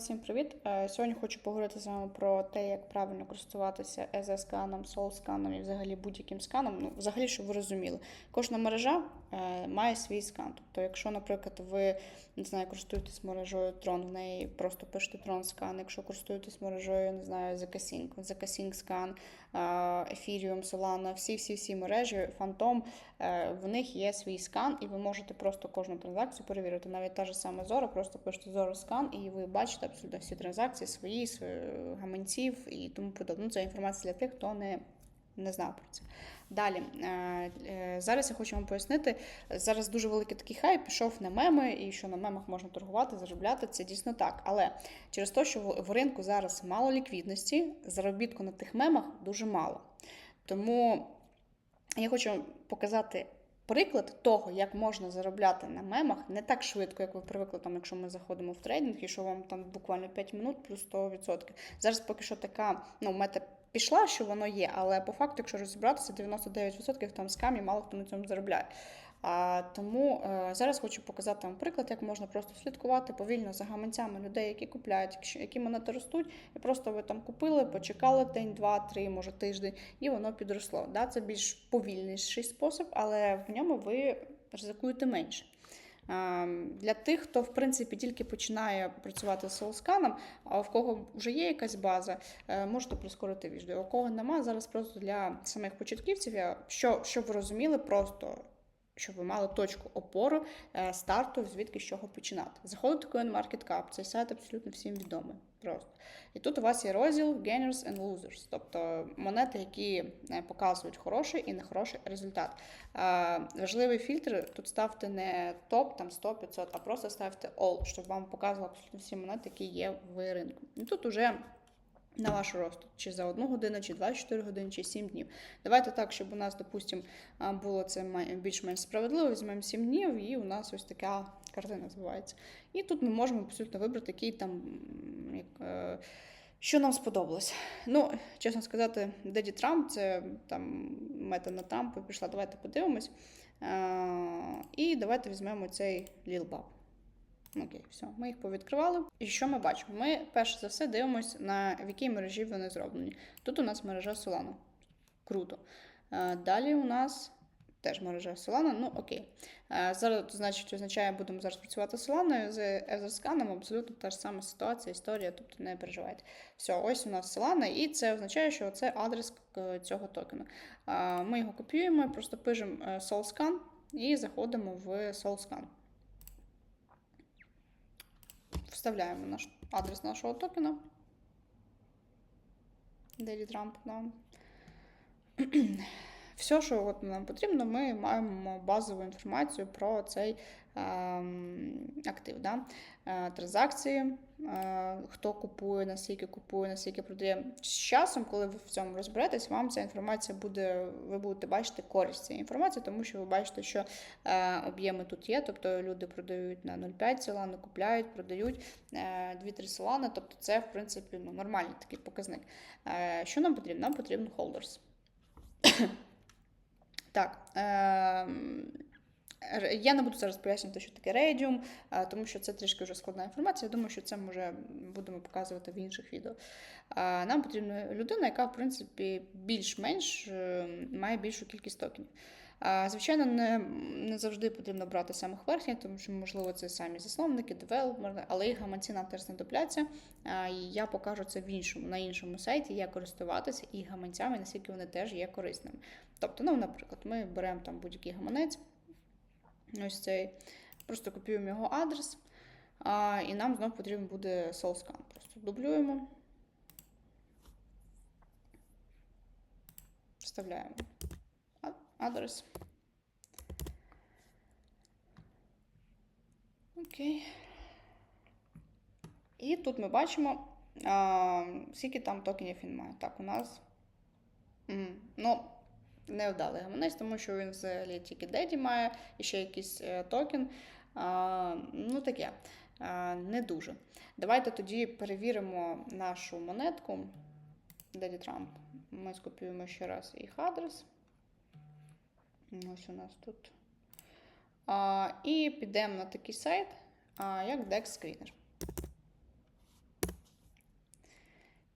Всім привіт! Е, Сьогодні хочу поговорити з вами про те, як правильно користуватися EZ-сканом, SOL-сканом і взагалі будь-яким сканом. Ну, взагалі, щоб ви розуміли, кожна мережа е, має свій скан. Тобто, якщо, наприклад, ви не знаю, користуєтесь мережою Tron, в неї просто пишете Tron скан. Якщо користуєтесь мережою, не знаю, ZK-Sync, ZK-Sync скан, е, Ethereum, Solana, всі-всі-всі мережі, Phantom, е, в них є свій скан, і ви можете просто кожну транзакцію перевірити. Навіть та ж сама Zora, просто пишете Zora скан, і ви бачите абсолютно всі транзакції свої, свої гаманців і тому подобне. Ну, Це інформація для тих, хто не, не знав про це. Далі, е, е, зараз я хочу вам пояснити. Зараз дуже великий такий хайп пішов на меми, і що на мемах можна торгувати, заробляти. Це дійсно так. Але через те, що в ринку зараз мало ліквідності, заробітку на тих мемах дуже мало. Тому я хочу показати приклад того, як можна заробляти на мемах не так швидко, як ви привикли, там, якщо ми заходимо в трейдинг, і що вам там буквально 5 минут плюс 100%. Зараз поки що така ну, мета пішла, що воно є, але по факту, якщо розібратися, 99% там скамі, мало хто на цьому заробляє. А, тому е, зараз хочу показати вам приклад, як можна просто слідкувати повільно за гаманцями людей, які купляють, які монети ростуть, і просто ви там купили, почекали день, два, три, може тиждень, і воно підросло. Да? Це більш повільніший спосіб, але в ньому ви ризикуєте менше. А, Для тих, хто в принципі тільки починає працювати з солсканом, а в кого вже є якась база, е, можете прискорити відео. У кого нема, зараз просто для самих початківців, я, що, щоб ви розуміли, просто щоб ви мали точку опору е, старту, звідки з чого починати. Заходите в CoinMarketCap, цей сайт абсолютно всім відомий. Просто. І тут у вас є розділ Gainers and Losers, тобто монети, які е, показують хороший і нехороший результат. Е, Важливий фільтр тут ставте не топ, там 100, 500, а просто ставте all, щоб вам показувало абсолютно всі монети, які є в ринку. І тут уже на ваш рост, чи за одну годину, чи 24 години, чи 7 днів. Давайте так, щоб у нас, допустимо, було це більш-менш справедливо. Візьмемо 7 днів, і у нас ось така картина збувається. І тут ми можемо абсолютно вибрати, який там. як, е, Що нам сподобалось? Ну, чесно сказати, Деді Трамп, це там мета на Трампа пішла. Давайте подивимось. І давайте візьмемо цей Bab. Окей, все, ми їх повідкривали. І що ми бачимо? Ми перш за все дивимося, на в якій мережі вони зроблені. Тут у нас мережа Solana. Круто. Е, Далі у нас теж мережа Solana, ну окей. Е, Зараз, значить, означає, будемо зараз працювати з Solana, з Etherskаном абсолютно та ж сама ситуація, історія, тобто не переживайте. Все, ось у нас Solana, і це означає, що це адрес е, цього токену. Е, Ми його копіюємо, просто пишемо SolScan і заходимо в SolScan. Вставляємо наш адрес нашого токена. Daily Trump, да. Все, що от нам потрібно, ми маємо базову інформацію про цей ем, актив. Да? Е, транзакції, е, хто купує, наскільки купує, наскільки продає. З часом, коли ви в цьому розберетесь, вам ця інформація буде, ви будете бачити користь цієї інформації, тому що ви бачите, що е, об'єми тут є, тобто люди продають на 0,5 солани, купляють, продають е, 2-3 солани, тобто це, в принципі, ну, нормальний такий показник. Що нам потрібно? Нам потрібно holders. Так. Е, я не буду зараз пояснювати, що таке Radium, е, тому що це трішки вже складна інформація. Я думаю, що це ми вже будемо показувати в інших відео. Е, Нам потрібна людина, яка, в принципі, більш-менш е, має більшу кількість токенів. Звичайно, не, не завжди потрібно брати самих верхніх, тому що, можливо, це самі засновники, девелопери, але їх гаманці нам теж знадобляться. І я покажу це в іншому, на іншому сайті, як користуватися і гаманцями, наскільки вони теж є корисними. Тобто, ну, наприклад, ми беремо там будь-який гаманець, ось цей, просто копіюємо його адрес, і нам знову потрібен буде SoulScan. Просто дублюємо, вставляємо адрес. Окей. І тут ми бачимо, а, скільки там токенів він має. Так, у нас. М, Ну, невдалий гаманець, тому що він взагалі тільки Деді має і ще якийсь е, токен. А, ну, таке. А, не дуже. Давайте тоді перевіримо нашу монетку. Деді Трамп. Ми скопіюємо ще раз їх адрес. Ось у нас тут. А, і підемо на такий сайт, а, як Dex Screener.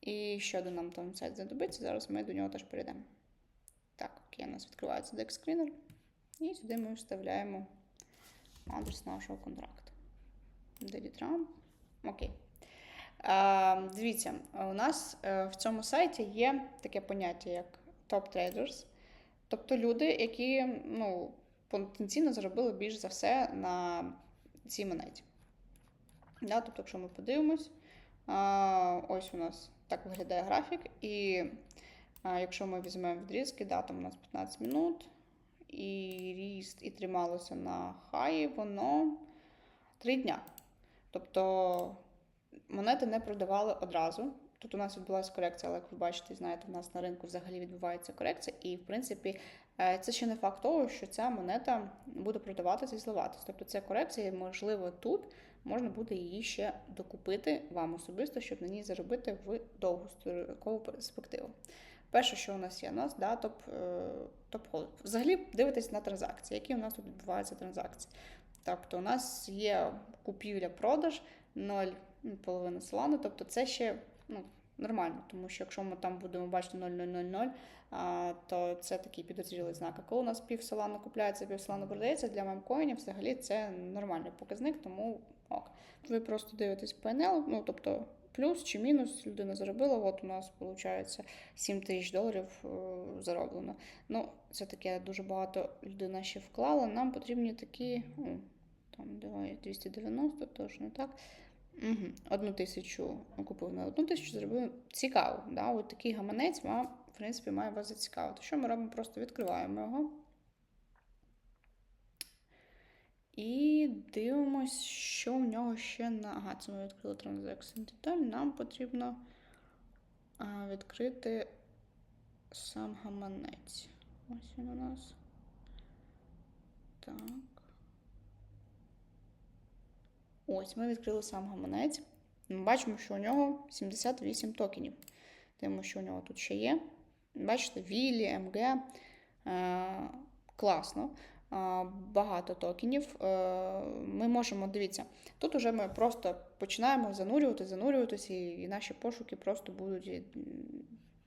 І ще один нам там сайт знадобиться. Зараз ми до нього теж перейдемо. Так, окей, у нас відкривається Dex Screener. І сюди ми вставляємо адрес нашого контракту. Delete Окей. Е, дивіться, у нас е, в цьому сайті є таке поняття, як топ traders. Тобто люди, які ну, потенційно заробили більш за все на цій монеті. Да, тобто, якщо ми подивимось, ось у нас так виглядає графік, і якщо ми візьмемо відрізки, да, там у нас 15 минут, і ріст і трималося на хаї, воно 3 дня. Тобто монети не продавали одразу. Тут у нас відбулася корекція, але як ви бачите, знаєте, у нас на ринку взагалі відбувається корекція, і в принципі е, це ще не факт того, що ця монета буде продаватися і зливатися. Тобто це корекція, можливо, тут можна буде її ще докупити вам особисто, щоб на ній заробити в довгострокову перспективу. Перше, що у нас є, у нас да, топ топ холд Взагалі дивитесь на транзакції, які у нас тут відбуваються транзакції. Тобто, у нас є купівля-продаж 0,5 солана, тобто це ще ну, нормально, тому що якщо ми там будемо бачити 0,000, то це такий підозрілий знак. А коли у нас пів солана купляється, пів солана продається, для мемкоїнів взагалі це нормальний показник, тому ок. Ви просто дивитесь PNL, ну тобто плюс чи мінус людина заробила. От у нас виходить 7 тисяч доларів е, зароблено. Ну, це таке дуже багато людина ще вклала. Нам потрібні такі, ну, там давай 290, тож не так. Угу. Одну тисячу купив на одну тисячу, зробив цікаво. Да? От такий гаманець вам, в принципі, має вас зацікавити. Що ми робимо? Просто відкриваємо його. І дивимось, що в нього ще на. Ага, це ми відкрили транзакцію деталь. Нам потрібно відкрити сам гаманець. Ось він у нас. Так. Ось, ми відкрили сам гаманець. Ми бачимо, що у нього 78 токенів. Тому що у нього тут ще є. Бачите, Вілі, МГ. Е, класно. Е, багато токенів. Е, ми можемо, дивіться, тут вже ми просто починаємо занурювати, занурюватися, і наші пошуки просто будуть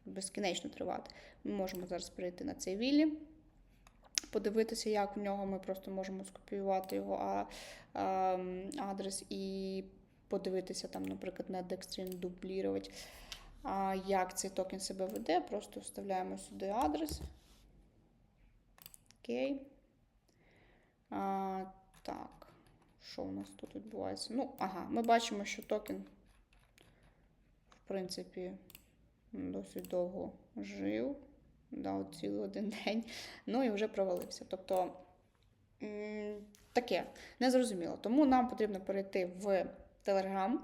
безкінечно тривати. Ми можемо зараз перейти на цей Вілі подивитися, як в нього ми просто можемо скопіювати його а, а, адрес і подивитися, там, наприклад, на Dextrin дублірувати, а, як цей токен себе веде. Просто вставляємо сюди адрес. Окей. А, Так, що у нас тут відбувається? Ну, ага, ми бачимо, що токен, в принципі, досить довго жив да, цілий один день, ну і вже провалився. Тобто таке незрозуміло. Тому нам потрібно перейти в Telegram.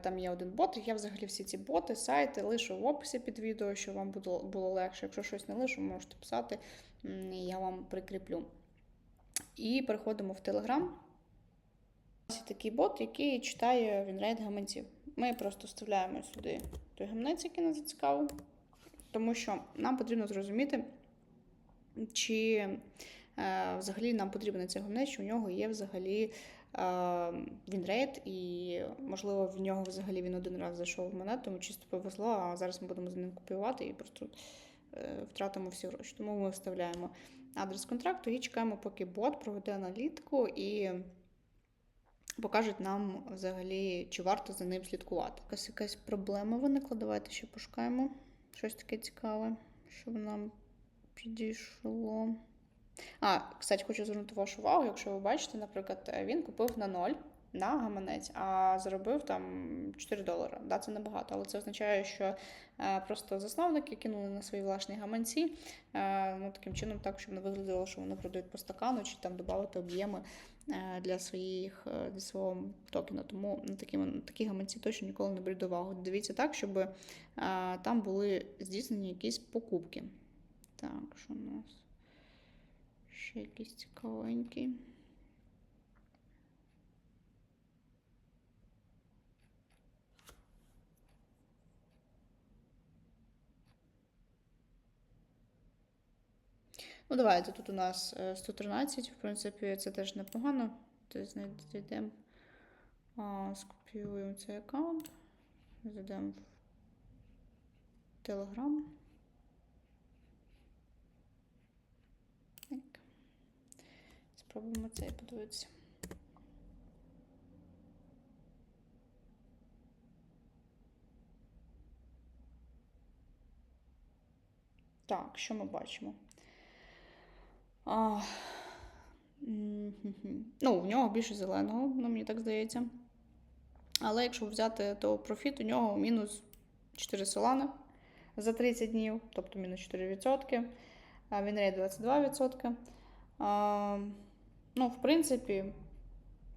Там є один бот. Я взагалі всі ці боти, сайти лишу в описі під відео, щоб вам було було легше. Якщо щось не лишу, можете писати, я вам прикріплю. І переходимо в Telegram. Ось такий бот, який читає вінрейт гаманців. Ми просто вставляємо сюди той гаманець, який нас зацікавив. Тому що нам потрібно зрозуміти, чи е, взагалі нам потрібен цей гамнець, що у нього є взагалі е, вінрейт, і, можливо, в нього взагалі він один раз зайшов в монету, тому чисто повезло, а зараз ми будемо з ним купувати і просто е, втратимо всі гроші. Тому ми вставляємо адрес контракту і чекаємо, поки бот проведе аналітику і. Покажуть нам взагалі, чи варто за ним слідкувати. Якась якась проблема виникла. Давайте ще пошукаємо щось таке цікаве, щоб нам підійшло. А, кстати, хочу звернути вашу увагу, якщо ви бачите, наприклад, він купив на 0 на гаманець, а заробив там 4 долари. Да, Це небагато, але це означає, що е, просто засновники кинули на свої власні гаманці, е, ну, таким чином, так, щоб не виглядало, що вони продають по стакану, чи там додати об'єми для своїх для свого токена. Тому на такі, на такі гаманці точно ніколи не беріть увагу. Дивіться так, щоб там були здійснені якісь покупки. Так, що у нас? Ще якісь цікавенькі. Ну, давайте тут у нас 113, е, в принципі, це теж непогано. Тобто знайдемо, скопіюємо цей аккаунт, зайдемо Телеграм. Так. Спробуємо цей подивитися. Так, що ми бачимо? А, ну, в нього більше зеленого, ну, мені так здається. Але якщо взяти то профіт, у нього мінус 4 солани за 30 днів, тобто мінус 4%. А Вінрейт 22%. А, ну, в принципі,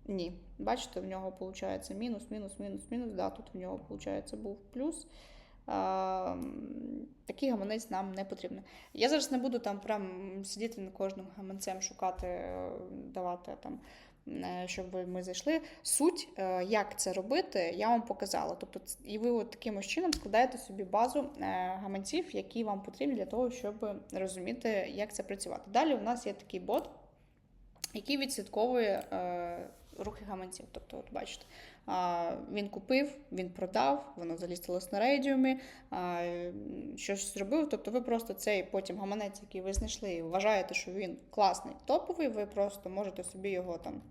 ні. Бачите, в нього виходить мінус, мінус, мінус, мінус. Да, тут в нього, виходить, був плюс. Такий гаманець нам не потрібен. Я зараз не буду там прям сидіти на кожним гаманцем, шукати, е, давати там, е, щоб ми зайшли. Суть, е, як це робити, я вам показала. Тобто, і ви от таким ось чином складаєте собі базу гаманців, які вам потрібні для того, щоб розуміти, як це працювати. Далі у нас є такий бот, який відслідковує рухи гаманців. Тобто, от бачите, він купив, він продав, воно залістилось на рейдіумі, щось зробив. Тобто, ви просто цей потім гаманець, який ви знайшли, вважаєте, що він класний, топовий, ви просто можете собі його там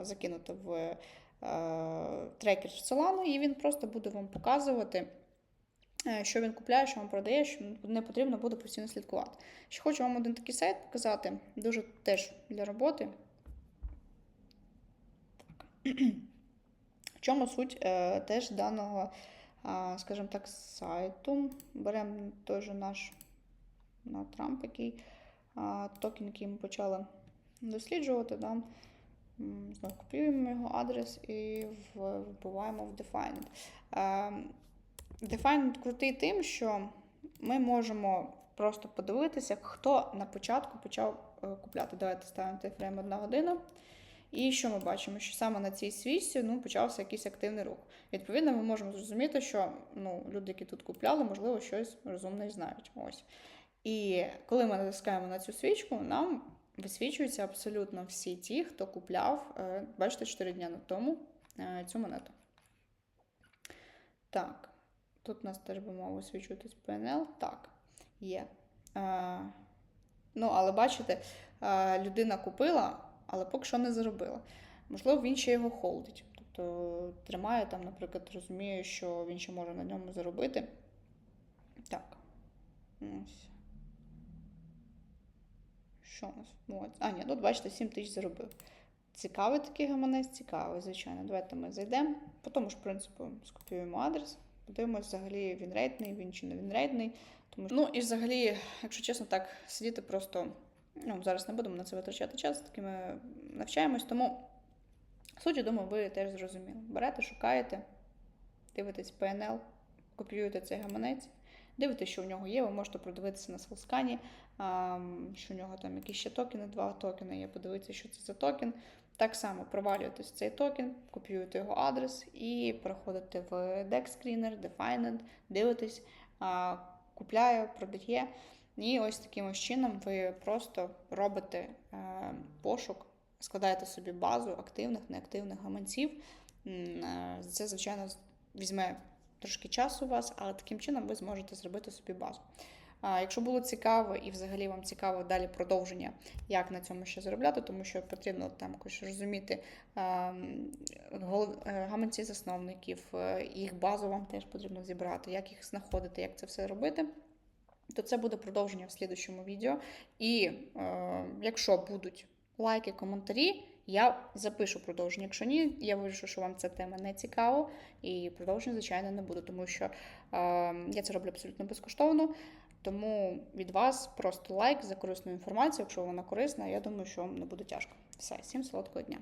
закинути в е, трекер Solana, і він просто буде вам показувати. е, Що він купляє, що він продає, що не потрібно буде постійно слідкувати. Ще хочу вам один такий сайт показати, дуже теж для роботи. В чому суть е, теж даного, а, скажімо так, сайту? Беремо той же наш на Трамп, який а, токен, який ми почали досліджувати. Да? Знову копіюємо його адрес і вбиваємо в Defined. Е, Defined крутий тим, що ми можемо просто подивитися, хто на початку почав е, купляти. Давайте ставимо тайфрейм 1 година. І що ми бачимо? Що саме на цій свічці ну, почався якийсь активний рух. Відповідно, ми можемо зрозуміти, що ну, люди, які тут купляли, можливо, щось розумне і знають. Ось. І коли ми натискаємо на цю свічку, нам висвічуються абсолютно всі ті, хто купляв, е, бачите, 4 дні тому е, цю монету. Так, тут у нас теж би мав висвічуватись PNL. Так, є. Е, ну, але бачите, людина купила, але поки що не заробила. Можливо, він ще його холдить. Тобто тримає там, наприклад, розуміє, що він ще може на ньому заробити. Так. Ось. Що у нас відбувається? А, ні, тут бачите, 7 тисяч заробив. Цікавий такий гаманець, цікавий, звичайно. Давайте ми зайдемо. По тому ж принципу скопіюємо адрес. Подивимось, взагалі він рейтний, він чи не він рейтний. Тому... Ну і взагалі, якщо чесно, так сидіти просто. Ну, зараз не будемо на це витрачати час, таки ми навчаємось. Тому суть, думаю, ви теж зрозуміли. Берете, шукаєте, дивитесь PNL, копіюєте цей гаманець, дивитесь, що в нього є. Ви можете продивитися на Селскані, що в нього там якісь ще токени, два токени є, подивитися, що це за токен. Так само провалюєтесь цей токен, копіюєте його адрес і переходите в DEX Screener, Defined, дивитесь, купляє, продає. І ось таким ось чином ви просто робите е, пошук, складаєте собі базу активних, неактивних гаманців. Е, Це, звичайно, візьме трошки часу у вас, але таким чином ви зможете зробити собі базу. Якщо було цікаво і взагалі вам цікаво далі продовження, як на цьому ще заробляти, тому що потрібно там якось розуміти е, гаманці засновників, їх базу вам теж потрібно зібрати, як їх знаходити, як це все робити. То це буде продовження в слідущому відео. І е, якщо будуть лайки, коментарі, я запишу продовження. Якщо ні, я вирішу, що вам ця тема не цікава, і продовження, звичайно, не буде, тому що е, я це роблю абсолютно безкоштовно. Тому від вас просто лайк за корисну інформацію. Якщо вона корисна, я думаю, що вам не буде тяжко. Все, всім солодкого дня.